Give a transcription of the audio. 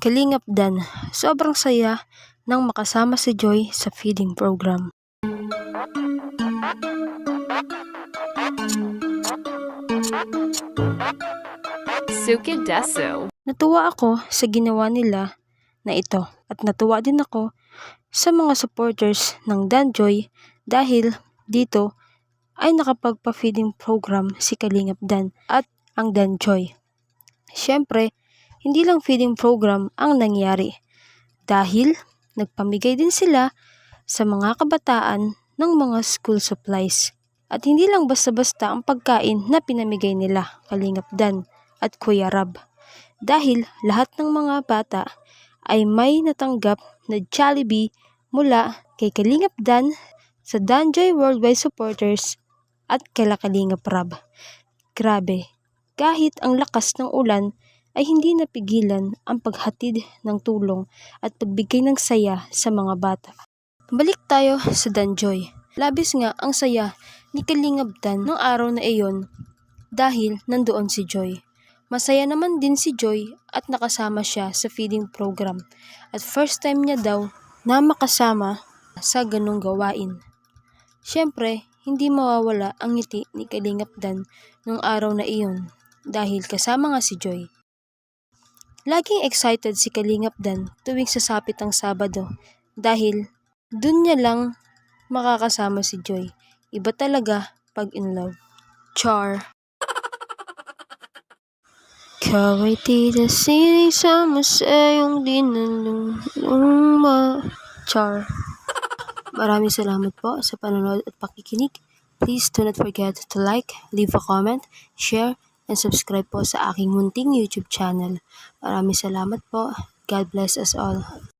Kalingap Dan, sobrang saya nang makasama si Joy sa feeding program. Suki Desu. Natuwa ako sa ginawa nila na ito at natuwa din ako sa mga supporters ng Dan Joy dahil dito ay nakapagpa-feeding program si Kalingap Dan at ang Dan Joy. Siyempre, hindi lang feeding program ang nangyari dahil nagpamigay din sila sa mga kabataan ng mga school supplies. At hindi lang basta-basta ang pagkain na pinamigay nila Kalingap Dan at Kuya Rab. Dahil lahat ng mga bata ay may natanggap na Jollibee mula kay Kalingap Dan sa Danjoy Worldwide Supporters at kala Kalingap Rab. Grabe, kahit ang lakas ng ulan ay hindi napigilan ang paghatid ng tulong at pagbigay ng saya sa mga bata. Balik tayo sa Danjoy. Labis nga ang saya ni Kalingap Dan nung araw na iyon dahil nandoon si Joy. Masaya naman din si Joy at nakasama siya sa feeding program at first time niya daw na makasama sa ganong gawain. Siyempre, hindi mawawala ang ngiti ni Kalingap Dan nung araw na iyon dahil kasama nga si Joy. Laging excited si Kalingap Dan tuwing sasapit ang Sabado dahil dun niya lang makakasama si Joy. Iba talaga pag in love. Char. Ikaw ay tila sining sa masayong dinaluma. Char. Maraming salamat po sa panonood at pakikinig. Please do not forget to like, leave a comment, share, and subscribe po sa aking munting YouTube channel. Maraming salamat po. God bless us all.